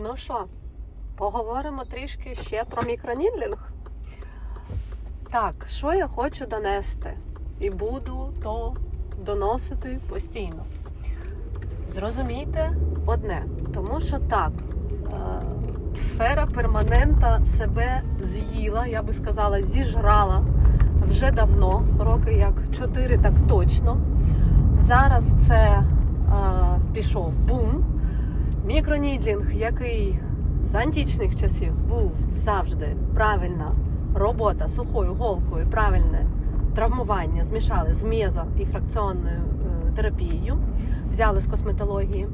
Ну що, поговоримо трішки ще про мікронідлінг. Так, що я хочу донести? І буду то доносити постійно. Зрозумійте одне, тому що так, е, сфера перманента себе з'їла, я би сказала, зіжрала вже давно, роки як 4, так точно. Зараз це е, пішов бум. Мікронідлінг, який з античних часів був завжди правильна робота сухою голкою, правильне травмування змішали з мезо і фракціонною е, терапією, взяли з косметології.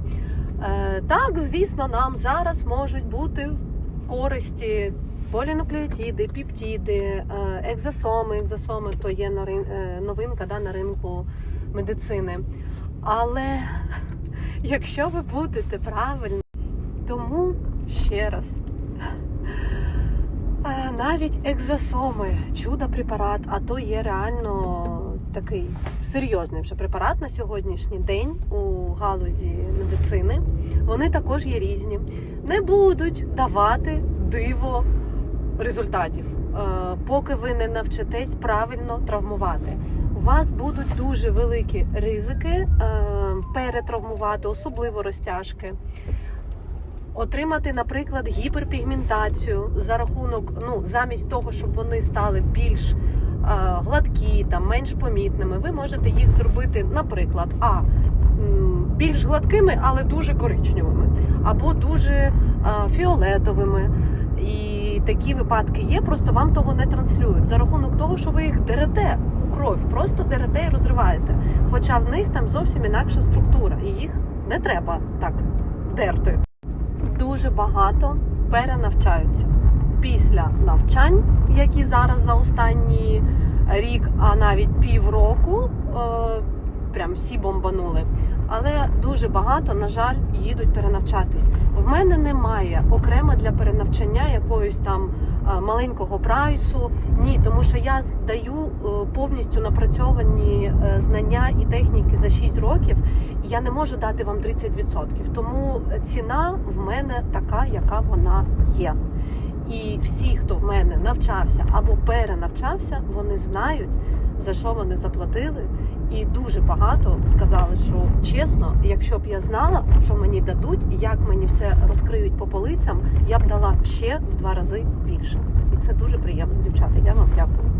Е, так, звісно, нам зараз можуть бути в користі полінуклеотиди, пептиди, е, екзосоми. Екзосоми то є новинка да, на ринку медицини. Але якщо ви будете правильно, тому ще раз. е, Навіть екзосоми, чудо препарат, а то є реально такий серйозний вже препарат на сьогоднішній день у галузі медицини. Вони також є різні. Не будуть давати диво результатів, е, поки ви не навчитесь правильно травмувати. У вас будуть дуже великі ризики е, перетравмувати, особливо розтяжки. Отримати, наприклад, гіперпігментацію за рахунок, ну, замість того, щоб вони стали більш е, гладкі, там, менш помітними, ви можете їх зробити, наприклад, а більш гладкими, але дуже коричневими, або дуже е, фіолетовими. Такі випадки є, просто вам того не транслюють за рахунок того, що ви їх дерете у кров, просто дерете і розриваєте. Хоча в них там зовсім інакша структура, і їх не треба так дерти. Дуже багато перенавчаються після навчань, які зараз за останній рік, а навіть півроку, прям всі бомбанули. Але дуже багато, на жаль, їдуть перенавчатись. В мене немає окремо для перенавчання якоїсь там е, маленького прайсу. Ні, тому що я даю е, повністю напрацьовані е, знання і техніки за 6 років. Я не можу дати вам 30%. Тому ціна в мене така, яка вона є. І всі, хто в мене навчався або перенавчався, вони знають, за що вони заплатили. І дуже багато сказали, що чесно, якщо б я знала, що мені дадуть, як мені все розкриють по полицям, я б дала ще в два рази більше. І це дуже приємно, дівчата. Я вам дякую.